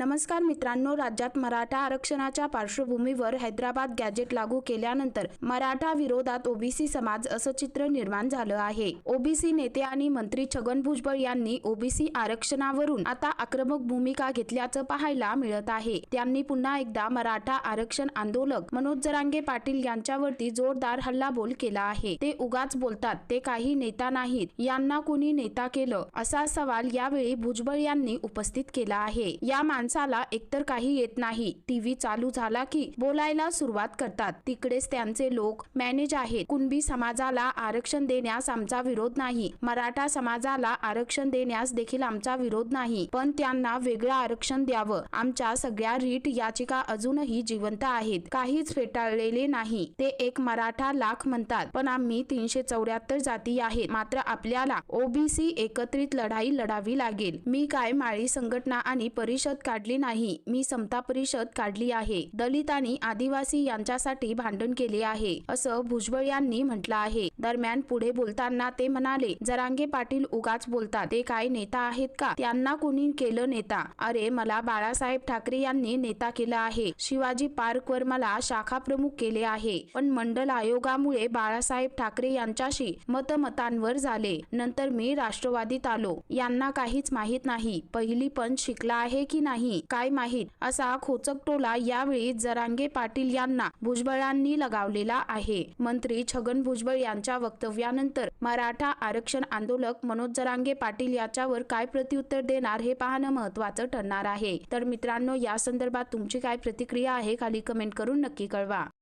नमस्कार मित्रांनो राज्यात मराठा आरक्षणाच्या पार्श्वभूमीवर हैदराबाद गॅजेट लागू केल्यानंतर मराठा विरोधात ओबीसी समाज असं चित्र निर्माण झालं आहे. ओबीसी नेते आणि मंत्री छगन भुजबळ यांनी ओबीसी आरक्षणावरून आता आक्रमक भूमिका घेतल्याचं पाहायला मिळत आहे. त्यांनी पुन्हा एकदा मराठा आरक्षण आंदोलक मनोज जरांगे पाटील यांच्यावरती जोरदार हल्लाबोल केला आहे. ते उगाच बोलतात ते काही नेता नाहीत यांना कुणी नेता केलं? असा सवाल यावेळी भुजबळ यांनी उपस्थित केला आहे. या माणसाला एकतर काही येत नाही. टीव्ही चालू झाला की बोलायला सुरुवात करतात. तिकडेच त्यांचे लोक मॅनेज आहेत. कुणबी समाजाला आरक्षण देण्यास आमचा विरोध नाही. मराठा समाजाला आरक्षण देण्यास देखील आमचा विरोध नाही. पण त्यांना वेगळं आरक्षण द्यावं. आमच्या सगळ्या रीट याचिका अजूनही जिवंत आहेत. काहीच फेटाळलेले नाही. ते एक मराठा लाख म्हणतात. पण आम्ही तीनशे चौऱ्याहत्तर जाती आहेत. मात्र आपल्याला ओबीसी एकत्रित लढाई लढावी लागेल. मी काय माळी संघटना आणि परिषद काढली नाही. मी समता परिषद काढली आहे. दलित आणि आदिवासी यांच्यासाठी भांडण केले आहे असं भुजबळ यांनी म्हटलं आहे. दरम्यान पुढे बोलताना ते म्हणाले जरांगे पाटील उगाच बोलतात. ते काय नेता आहेत का? त्यांना कोणी केलं नेता? अरे मला बाळासाहेब ठाकरे यांनी नेता केला आहे. शिवाजी पार्कवर मला शाखा प्रमुख केले आहे. पण मंडल आयोगामुळे बाळासाहेब ठाकरे यांच्याशी मतमतांवर झाले. नंतर मी राष्ट्रवादीत आलो. यांना काहीच माहीत नाही. पहिली पण शिकला आहे की नाही? नाही. काय माहीत? असा खोचक टोला यावेळी जरांगे पाटील यांना भुजबळांनी लगावलेला आहे. मंत्री छगन भुजबळ यांच्या वक्तव्यानंतर मराठा आरक्षण आंदोलक मनोज जरांगे पाटील याच्यावर काय प्रत्युत्तर देणार हे पाहणं महत्वाचं ठरणार आहे. तर मित्रांनो या संदर्भात तुमची काय प्रतिक्रिया आहे खाली कमेंट करून नक्की कळवा.